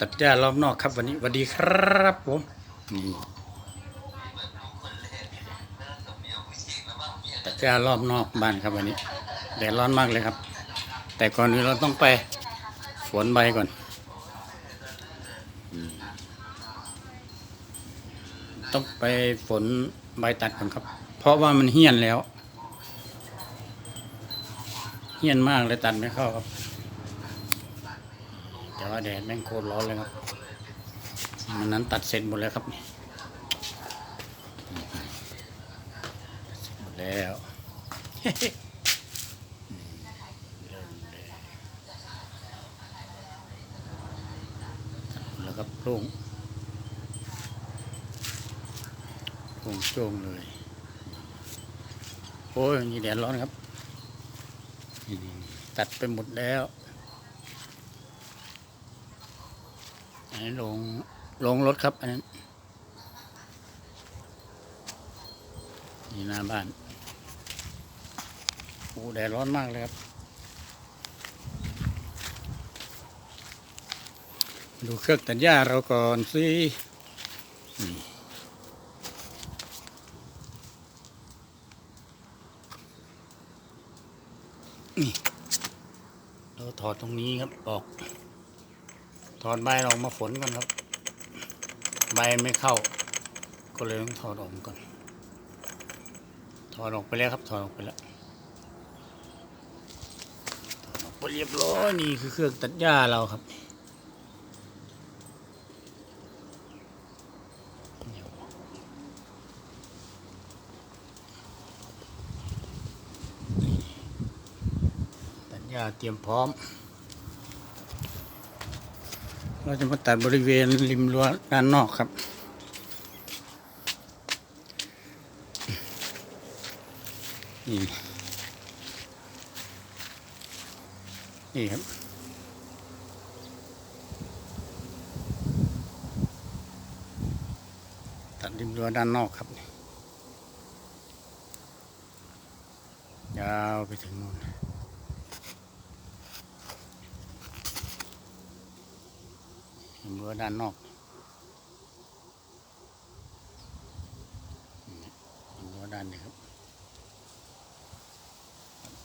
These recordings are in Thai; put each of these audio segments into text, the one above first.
ตัดหญ้ารอบนอกครับวันนี้สวัสดีครับผมนี่ตัดหญ้ารอบนอกบ้านครับวันนี้แดดร้อนมากเลยครับ แต่ก่อนอื่นเราต้องไปฝนใบก่อน ต้องไปฝนใบตัดก่อนครับ เพราะว่ามันเหี่ยนแล้ว เหี่ยนมากเลยตัดไม่เข้าครับ ว่าแดดแม่งโคตรร้อนเลยครับมันนั้นตัดเสร็จหมดแล้วครับนี่เสร็จหมดแล้วแล้วครับล่งโล่งโจ้งเลย โอ้ยนี่แดดร้อนครับ ตัดไปหมดแล้ว อันนี้ลงลงรถครับ อันนั้น นี่หน้าบ้านโอ้แดดร้อนมากเลยครับ ดูเครื่องตัดหญ้าเราก่อนสินี่เราถอดตรงนี้ครับออก ถอดใบออกมาฝนก่อนครับ ใบไม่เข้า ก็เลยต้องถอดออกก่อนถอดออกไปแล้วครับถอดออกไปแล้วปเรียบร้อยนี่คือเครื่องตัดหญ้าเราครับตัดหญ้าเตรียมพร้อม เราจะมาตัดบริเวณริมรั้วด้านนอกครับนี่นี่ครับ ตัดริมรั้วด้านนอกครับ ยาวไปถึงนู่น ริมรั้วด้านนอกนี่ริมรั้วด้านนี้ครับ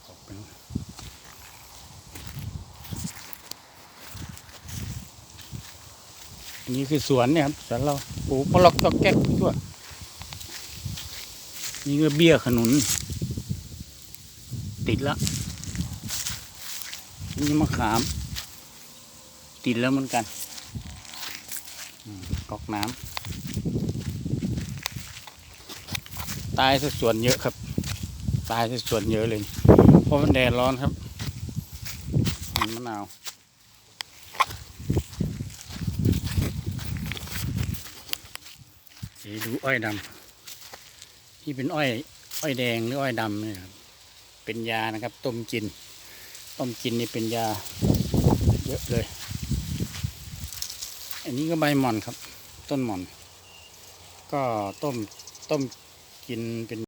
ออกไปนู่นนี่คือสวนเนี่ยครับสวนเราปลูกมะลอกอแก๊กทั่วนี่ก็เบี้ยขนุน ติดแล้วนี่มะขาม ติดแล้วเหมือนกัน ก๊อกน้ำตายสัดส่วนเยอะครับ ตายสัดส่วนเยอะเลย เพราะมันแดดร้อนครับมันมะนาวสีดูอ้อยดำนี่เป็นอ้อย อ้อยแดงหรืออ้อยดำเนี่ยครับเป็นยานะครับ ต้มกิน ต้มกินนี่เป็นยา เยอะเลย อันนี้ก็ใบหม่อนครับ ต้นหม่อน ก็ต้มต้มกินเป็น